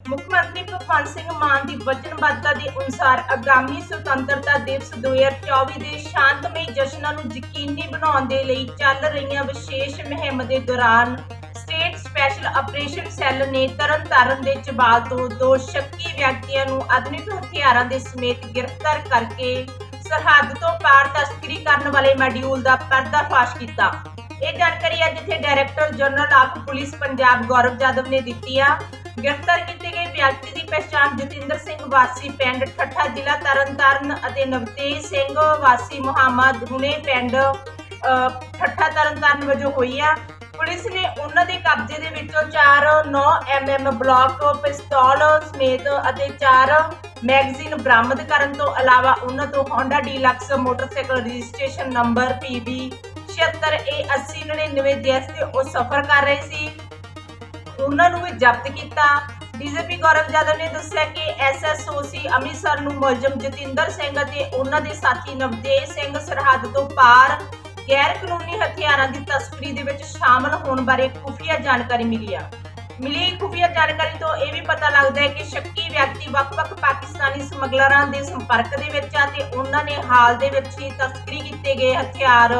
ਮੁੱਖ ਮੰਤਰੀ ਭਗਵੰਤ ਸਿੰਘ ਮਾਨ ਦੀ ਵਚਨਬੱਧਤਾ ਦੇ ਅਨੁਸਾਰ ਆਗਾਮੀ ਸੁਤੰਤਰਤਾ ਦਿਵਸ 2024 ਦੇ ਸ਼ਾਂਤਮਈ ਜਸ਼ਨਾਂ ਨੂੰ ਯਕੀਨੀ ਬਣਾਉਣ ਦੇ ਲਈ ਚੱਲ ਰਹੀਆਂ ਵਿਸ਼ੇਸ਼ ਮੁਹਿੰਮ ਦੇ ਦੌਰਾਨ ਸਟੇਟ ਸਪੈਸ਼ਲ ਆਪਰੇਸ਼ਨ ਸੈੱਲ ਨੇ ਤਰਨਤਾਰਨ ਦੇ ਚਬਾਲ ਤੋਂ ਦੋ ਸ਼ੱਕੀ ਵਿਅਕਤੀਆਂ ਨੂੰ ਆਧੁਨਿਕ ਹਥਿਆਰਾਂ ਦੇ ਸਮੇਤ ਗ੍ਰਿਫਤਾਰ ਕਰਕੇ ਸਰਹੱਦ ਤੋਂ ਪਾਰ ਤਸਕਰੀ ਕਰਨ ਵਾਲੇ ਮੋਡਿਊਲ ਦਾ ਪਰਦਾਫਾਸ਼ ਕੀਤਾ। ਇਹ ਜਾਣਕਾਰੀ ਅੱਜ ਇੱਥੇ director general of police Punjab Gaurav Yadav ਨੇ ਦਿੱਤੀ ਆ। ਗ੍ਰਿਫਤਾਰ ਕੀਤੇ ਗਏ ਵਿਅਕਤੀ ਦੀ ਪਛਾਣ ਜਤਿੰਦਰ ਸਿੰਘ ਵਾਸੀ ਪਿੰਡ ਠੱਠਾ ਜ਼ਿਲ੍ਹਾ ਤਰਨਤਾਰਨ ਅਤੇ ਨਵਤੇਜ ਸਿੰਘ ਵਾਸੀ ਮੁਹੰਮਦ ਹੁਣੇ ਪਿੰਡ ਅਹ, ਠੱਠਾ ਤਰਨਤਾਰਨ ਵਜੋਂ ਹੋਈ ਆ। ਪੁਲਿਸ ਨੇ ਉਹਨਾਂ ਦੇ ਕਬਜ਼ੇ ਦੇ ਵਿੱਚੋਂ 4 9 mm ਬਲੌਕ ਪਿਸਤੌਲ ਸਮੇਤ ਅਤੇ 4 ਮੈਗਜ਼ੀਨ ਬਰਾਮਦ ਕਰਨ ਤੋਂ ਇਲਾਵਾ ਉਹਨਾਂ ਤੋਂ Honda deluxe motorcycle registration number PB 76A8099 ਜਿਸ ਤੇ ਉਹ ਸਫ਼ਰ ਕਰ ਰਹੇ ਸੀ। ਉਹਨਾਂ ਨੂੰ ਵੀ ਜ਼ਬਤ ਕੀਤਾ। ਡੀਜੀਪੀ ਗੌਰਵ ਜਾਦਵ ਨੇ ਦੱਸਿਆ ਕਿ ਐਸਐਸਓਸੀ ਅੰਮ੍ਰਿਤਸਰ ਨੂੰ ਮੁਲਜ਼ਮ ਜਤਿੰਦਰ ਸਿੰਘ ਅਤੇ ਉਹਨਾਂ ਦੇ ਸਾਥੀ ਨਵਦੇਵ ਸਿੰਘ ਸਰਹੱਦ ਤੋਂ ਪਾਰ ਗੈਰ ਕਾਨੂੰਨੀ ਹਥਿਆਰਾਂ ਦੀ ਤਸਕਰੀ ਦੇ ਵਿੱਚ ਸ਼ਾਮਲ ਹੋਣ ਬਾਰੇ ਖੁਫੀਆ ਜਾਣਕਾਰੀ ਮਿਲੀ ਆ। ਮਿਲੀ ਖੁਫੀਆ ਜਾਣਕਾਰੀ ਤੋਂ ਇਹ ਵੀ ਪਤਾ ਲੱਗਦਾ ਹੈ ਕਿ ਸ਼ੱਕੀ ਵਿਅਕਤੀ ਵੱਖ-ਵੱਖ ਪਾਕਿਸਤਾਨੀ ਸਮਗਲਰਾਂ ਦੇ ਸੰਪਰਕ ਦੇ ਵਿੱਚ ਆ ਤੇ ਉਹਨਾਂ ਨੇ ਹਾਲ ਦੇ ਵਿੱਚ ਹੀ ਤਸਕਰੀ ਕੀਤੇ ਗਏ ਹਥਿਆਰ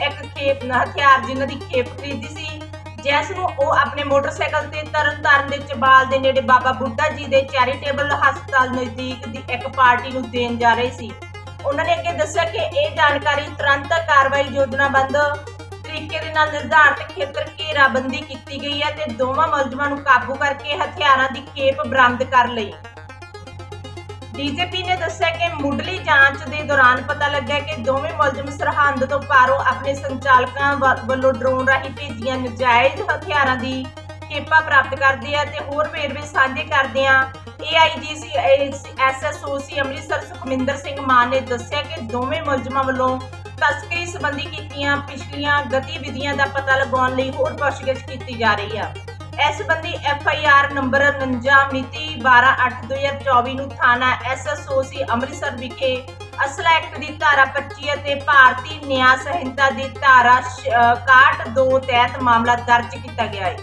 ਇੱਕ ਖੇਪ ਹਥਿਆਰ ਜਿਨ੍ਹਾਂ ਦੀ ਖੇਪ ਖਰੀਦੀ ਸੀ। ਜਿਸ ਨੂੰ ਉਹ ਆਪਣੇ ਮੋਟਰਸਾਈਕਲ ਤੇ ਤਰਨਤਾਰਨ ਦੇ ਚਬਾਲ ਦੇ ਨੇੜੇ ਬਾਬਾ ਬੁੱਢਾ ਜੀ ਦੇ ਚੈਰੀਟੇਬਲ ਹਸਪਤਾਲ ਨਜ਼ਦੀਕ ਦੀ ਇੱਕ ਪਾਰਟੀ ਨੂੰ ਦੇਣ ਜਾ ਰਹੇ ਸੀ। ਉਹਨਾਂ ਨੇ ਅੱਗੇ ਦੱਸਿਆ ਕਿ ਇਹ ਜਾਣਕਾਰੀ ਤੁਰੰਤ ਕਾਰਵਾਈ ਯੋਜਨਾਬੰਦ ਤਰੀਕੇ ਦੇ ਨਾਲ ਨਿਰਧਾਰਤ ਖੇਤਰ ਘੇਰਾਬੰਦੀ ਕੀਤੀ ਗਈ ਹੈ ਤੇ ਦੋਵਾਂ ਮੁਲਜ਼ਮਾਂ ਨੂੰ ਕਾਬੂ ਕਰਕੇ ਹਥਿਆਰਾਂ ਦੀ ਖੇਪ ਬਰਾਮਦ ਕਰ ਲਈ। ਡੀਜੀਪੀ ਨੇ ਦੱਸਿਆ ਕਿ ਮੁੱਢਲੀ ਜਾਂਚ ਦੇ ਦੌਰਾਨ ਪਤਾ ਲੱਗਾ ਕਿ ਦੋਵੇਂ ਮੁਲਜ਼ਮ ਸਰਹੰਦ ਤੋਂ ਪਾਰੋਂ ਆਪਣੇ ਸੰਚਾਲਕਾਂ ਵੱਲੋਂ ਡਰੋਨ ਰਾਹੀਂ ਭੇਜੀਆਂ ਨਜਾਇਜ਼ ਹਥਿਆਰਾਂ ਦੀ ਖੇਪਾ ਪ੍ਰਾਪਤ ਕਰਦੇ ਆ ਤੇ ਹੋਰ ਵੇਰਵੇ ਸਾਂਝੇ ਕਰਦੇ ਆ। ਏਆਈਜੀਸੀ ਐਸਐਸਓਸੀ ਅੰਮ੍ਰਿਤਸਰ ਸੁਖਮਿੰਦਰ ਸਿੰਘ ਮਾਨ ਨੇ ਦੱਸਿਆ ਕਿ ਦੋਵੇਂ ਮੁਲਜ਼ਮਾਂ ਵੱਲੋਂ ਤਸਕਰੀ ਸੰਬੰਧੀ ਕੀਤੀਆਂ ਪਿਛਲੀਆਂ ਗਤੀਵਿਧੀਆਂ ਦਾ ਪਤਾ ਲਗਾਉਣ ਲਈ ਹੋਰ ਪੁੱਛਗਿੱਛ ਕੀਤੀ ਜਾ ਰਹੀ ਆ। ਇਸ ਸੰਬੰਧੀ ਐਫ ਆਈ ਆਰ ਨੰਬਰ 49 ਮਿਤੀ 12/8/2024 ਨੂੰ ਥਾਣਾ ਐਸਐਸਓਸੀ ਅੰਮ੍ਰਿਤਸਰ ਵਿਖੇ ਅਸਲਾ ਐਕਟ ਦੀ ਧਾਰਾ 25 ਅਤੇ ਭਾਰਤੀ ਨਿਆਂ ਸੰਹਿਤਾ ਦੀ ਧਾਰਾ 62 ਤਹਿਤ ਮਾਮਲਾ ਦਰਜ ਕੀਤਾ ਗਿਆ ਹੈ।